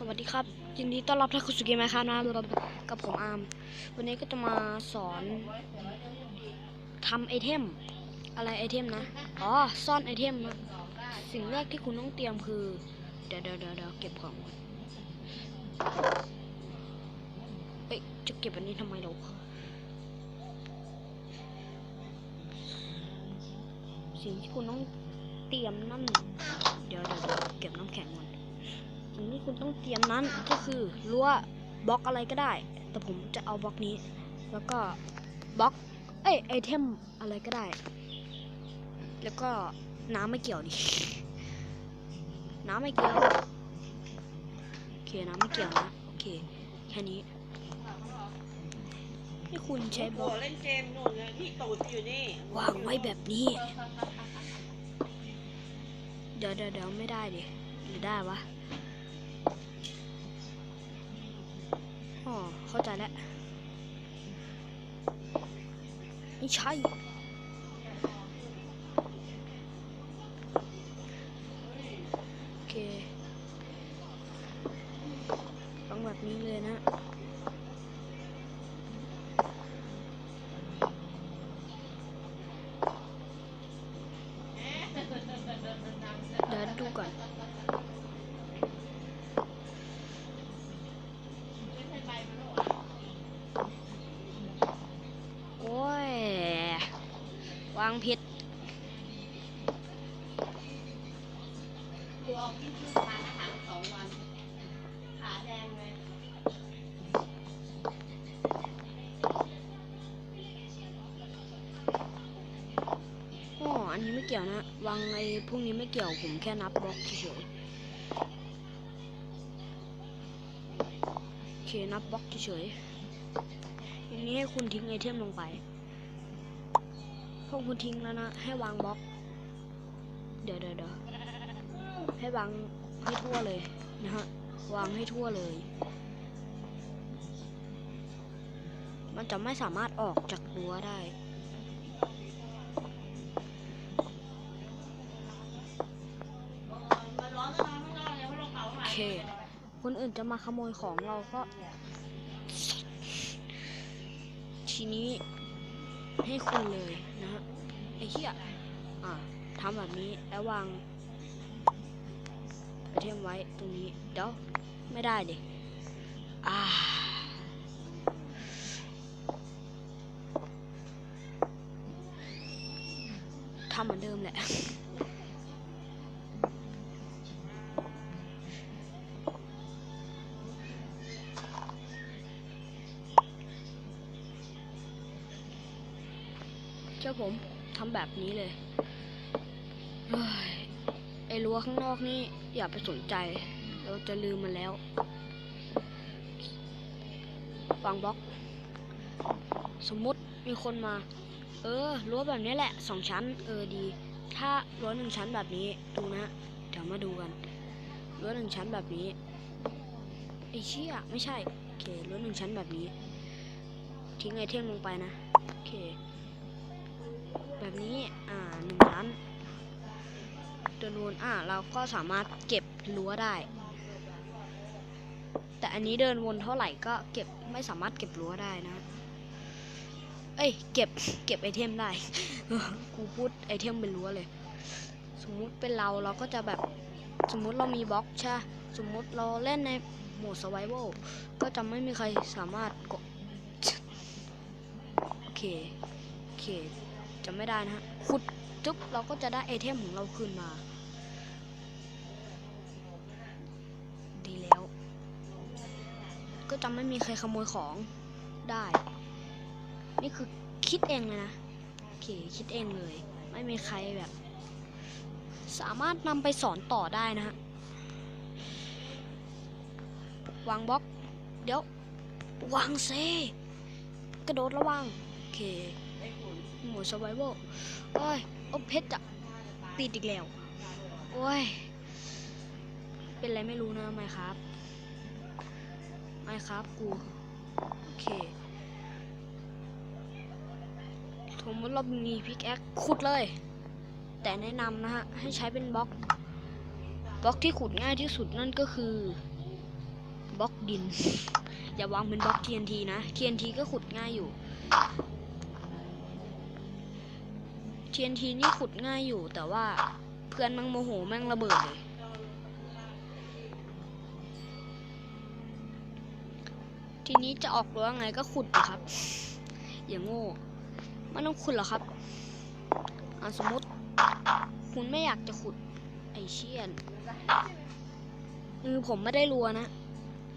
สวัสดีครับ ยินดีต้อนรับท่านคุณสุกิมาครับนะกับผมอาร์มวันนี้ก็จะมาสอนทำไอเทม อะไรไอเทมนะ อ๋อ ซ่อนไอเทมนะสิ่งแรกที่คุณต้องเตรียมคือ เดี๋ยวเดี๋ยวเดี๋ยวเก็บของเอ้ยจะเก็บอันนี้ทำไมเราสิ่งที่คุณต้องเตรียมนั่น เดี๋ยวเดี๋ยวเก็บน้ำแข็งก่อน คุณต้องเตรียมนั้นก็คือรั้วบล็อกอะไรก็ได้ แต่ผมจะเอาบล็อกนี้ แล้วก็บล็อกเอ้ยไอเทมอะไรก็ได้ แล้วก็น้ำไม่เกี่ยวดิน้ำไม่เกี่ยวโอเคน้ำไม่เกี่ยวนะโอเคแค่นี้ให้คุณใช้บโหล็อกเล่นเกมนู่นเลยที่ตูดอยู่นี่วางไว้แบบนี้ เดี๋ยวเดี๋ยวเดี๋ยวไม่ได้ดิหรือได้วะ เข้าใจแล้ว ไม่ใช่ วางผิดตัวออกที่ชื่อทานอาหารสองวันขาแดงเลยอ๋ออันนี้ไม่เกี่ยวนะ วางไอ้พวกนี้ไม่เกี่ยว ผมแค่นับบล็อกเฉยๆโอเค นับบล็อกเฉยๆอย่างนี้ให้คุณทิ้งไอเทมลงไป พวกคุณทิ้งแล้วนะ ให้วางบล็อกเดี๋ยวเดี๋ยวเดี๋ยวให้วางให้ทั่วเลยนะฮะ วางให้ทั่วเลย มันจะไม่สามารถออกจากรั้วได้โอเค คนอื่นจะมาขโมยของเราก็ ทีนี้ ให้คุณเลยนะฮะไอ้เหี้ยอ่าทำแบบนี้แล้ววางไอเทมไว้ตรงนี้ เดี๋ยว ไม่ได้ดิอ่า เจ้าผมทำแบบนี้เลยเฮ้ยไอ้รั้วข้างนอกนี่อย่าไปสนใจ เราจะลืมมันแล้ววางบล็อก สมมุติมีคนมา เออรั้วแบบนี้แหละสองชั้น เออดี ถ้ารั้วหนึ่งชั้นแบบนี้ดูนะเดี๋ยวมาดูกันรั้วหนึ่งชั้นแบบนี้ไอ้เชี่ยไม่ใช่โอเครั้วหนึ่งชั้นแบบนี้ ทิ้งไอเทมลงไปนะโอเค แบบนี้ อ่าหนึ่งชั้นเดินวนอ่าเราก็สามารถเก็บรั้วได้ แต่อันนี้เดินวนเท่าไหร่ก็เก็บไม่สามารถเก็บรั้วได้นะ เอ้ย เก็บเก็บไอเทมได้ กูพูดไอเทมเป็นรั้วเลย สมมุติเป็นเราเราก็จะแบบสมมุติเรามีบล็อกใช่ สมมุติเราเล่นในโหมด survival ก็จะไม่มีใครสามารถกดโอเคโอเค จะไม่ได้นะฮะขุดจุ๊บเราก็จะได้ไอเทมของเราคืนมา ดีแล้ว ก็จะไม่มีใครขโมยของได้ นี่คือคิดเองเลยนะโอเคคิดเองเลย ไม่มีใครแบบ สามารถนำไปสอนต่อได้นะฮะวางบล็อก เดี๋ยว วางเซกระโดดระวัง โอเค ไอ้ฝุ่นหมูสไวเวอร์โอ้ยโอ้เพชรจะติดอีกแล้ว โอ้ย เป็นไรไม่รู้นะไม่ครับ ไม่ครับกู โอเคสมมติเรามีพิกแอคขุดเลย แต่แนะนำนะฮะ ให้ใช้เป็นบล็อก บล็อกที่ขุดง่ายที่สุดนั่นก็คือบล็อกดิน อย่าวางเป็นบล็อก TNT นะ TNT ก็ขุดง่ายอยู่ TNT นี่ขุดง่ายอยู่แต่ว่าเพื่อนมังโมโหแม่งระเบิดเลย ทีนี้จะออกรั้วไงก็ขุดครับ อย่างโง่ไม่ต้องขุดหรอครับอะสมมติคุณไม่อยากจะขุดไอเชียนเออผมไม่ได้รัวนะ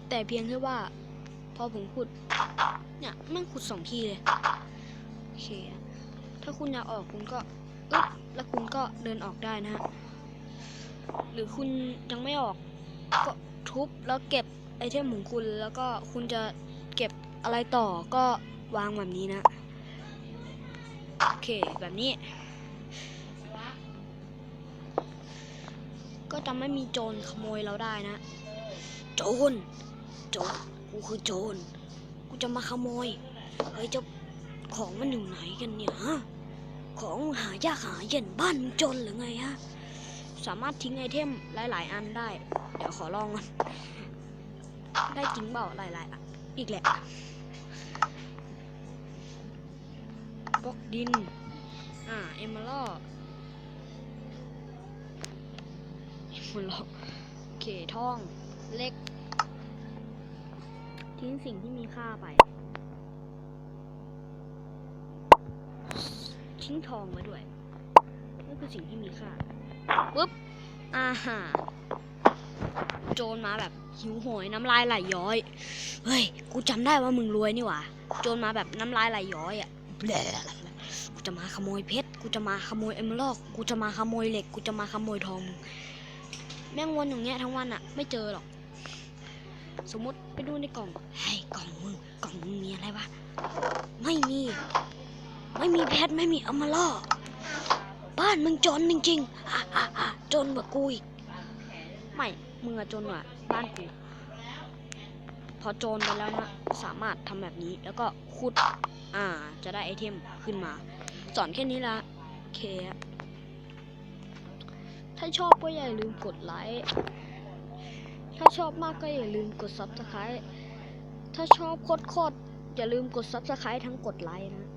แต่เพียงแค่ว่า พอผมขุด เนี่ยม่งขุดสองทีเลย โอเค ถ้าคุณอยากออกคุณก็อึ๊บแล้วคุณก็เดินออกได้นะฮะ หรือคุณยังไม่ออก ก็ทุบแล้วเก็บไอเทมของคุณแล้วก็คุณจะเก็บอะไรต่อก็วางแบบนี้นะ โอเคแบบนี้ ก็จะไม่มีโจรขโมยเราได้นะ โจรโจรกูคือโจรกูจะมาขโมยเฮ้ยเจ้าของมันอยู่ไหนกันเนี่ยฮะ ของหายากหาเย็นบ้านจนหรือไงฮะ สามารถทิ้งไอเทมหลาย ๆ อันได้ เดี๋ยวขอลองก่อน ได้จริงเปล่าหลายๆอันอีกแหละบล็อกดิน อ่า เอมเมอรัลอมเมอรัลโอเคท่อง เล็ก ทิ้งสิ่งที่มีค่าไป ทิ้งทองไว้ด้วยนี่คือสิ่งที่มีค่าปุ๊บอาหาโจรมาแบบหิวโหยน้ำลายไหลย้อย เฮ้ย กูจำได้ว่ามึงรวยนี่หว่าโจรมาแบบน้ำลายไหลย้อยอะแบะกูจะมาขโมยเพชร กูจะมาขโมยเอมเมอลด์กูจะมาขโมยเหล็ก กูจะมาขโมยทอง แม่งวนอย่างเงี้ยทั้งวันอะ ไม่เจอหรอก สมมติไปดูในกล่อง เฮ้ย กล่องมึง กล่องมึงมีอะไรวะ ไม่มี ไม่มีเพชรไม่มีเอมเมอรัลด์บ้านมึงจนจริงๆอะอะอะจนกว่ากูอีก ไม่มึงอะจนกว่าบ้านกูพอโจรไปแล้วนะ สามารถทำแบบนี้แล้วก็ขุด อ่า จะได้ไอเทมขึ้นมา สอนแค่นี้ละเค ถ้าชอบก็อย่าลืมกดไลค์ ถ้าชอบมากก็อย่าลืมกด subscribe ถ้าชอบโคตรๆอย่าลืมกด subscribe ทั้งกดไลค์นะ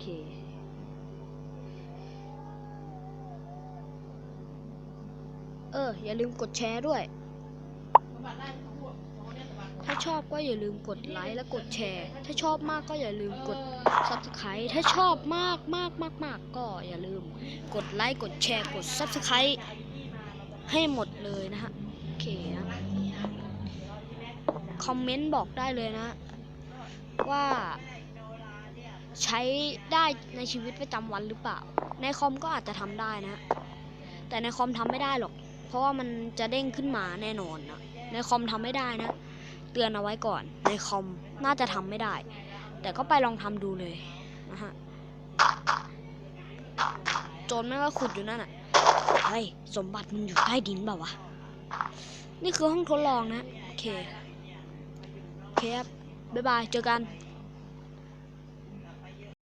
เค เออ อย่าลืมกดแชร์ด้วย ถ้าชอบก็อย่าลืมกดไลค์และกดแชร์ ถ้าชอบมากก็อย่าลืมกด subscribe ถ้าชอบมากมากมากมากก็อย่าลืม กดไลค์กดแชร์กด subscribe ให้หมดเลยนะฮะโอเคนะคอมเมนต์บอกได้เลยนะ ว่า ใช้ได้ในชีวิตประจำวันหรือเปล่า ในคอมก็อาจจะทำได้นะ แต่ในคอมทำไม่ได้หรอก เพราะว่ามันจะเด้งขึ้นมาแน่นอนนะ ในคอมทำไม่ได้นะ เตือนเอาไว้ก่อน ในคอมน่าจะทำไม่ได้ แต่ก็ไปลองทำดูเลยนะฮะโจรแม่ก็ขุดอยู่นั่นอะ เฮ้ย สมบัติมันอยู่ใต้ดินเปล่าวะ นี่คือห้องทดลองนะ โอเค โอเคครับ บ๊ายบาย เจอกัน